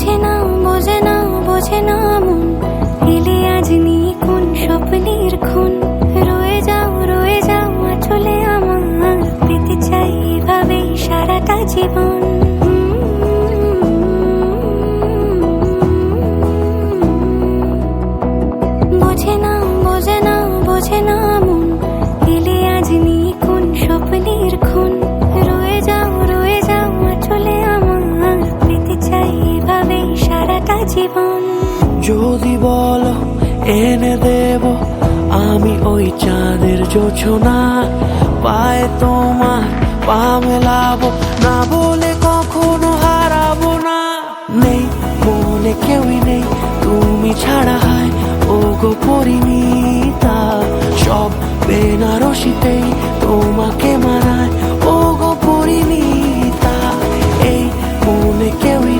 বোঝে না বোঝে না বোঝে না মন। এলে আজ নিয়ে কোন স্বপ্নের খুন। রয়ে যাও রয়ে যাও, আচলে আমার পেতে চাই এভাবেই সারাটা জীবন। বোঝে না বোঝে না বোঝে না জীবন। যদি বলো, এনে দেব আমি ওই চাঁদের জোছনা। পায় তোমার পা মেলাবো, না বলে কখনো হারাবো না। নেই মনে কেউই নেই, তুমি ছাড়া হয় ও গো পরিমিতা। সব বেনারসিতেই তোমাকে মারায় ও গো পরিমিতা। এই মনে কেউই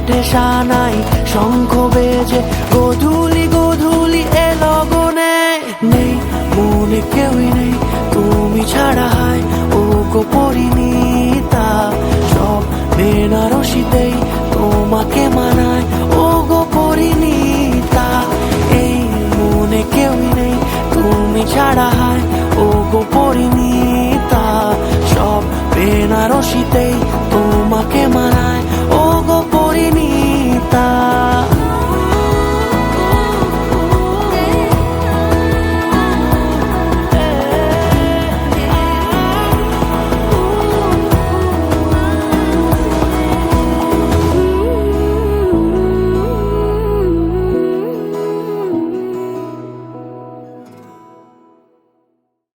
ওঠে সানাই, শঙ্খ বেজে, গধুলি গধুলি এ লগনে। নেই, মনে কেউই নেই, তুমি ছাড়া হয় ও গো পরিণীতা। সব বেনারসিতেই তোমাকে মানায় ও গো পরিণীতা। এই মনে কেউই নেই, তুমি ছাড়া হয় ও গো পরিণীতা সব বেনারসিতেই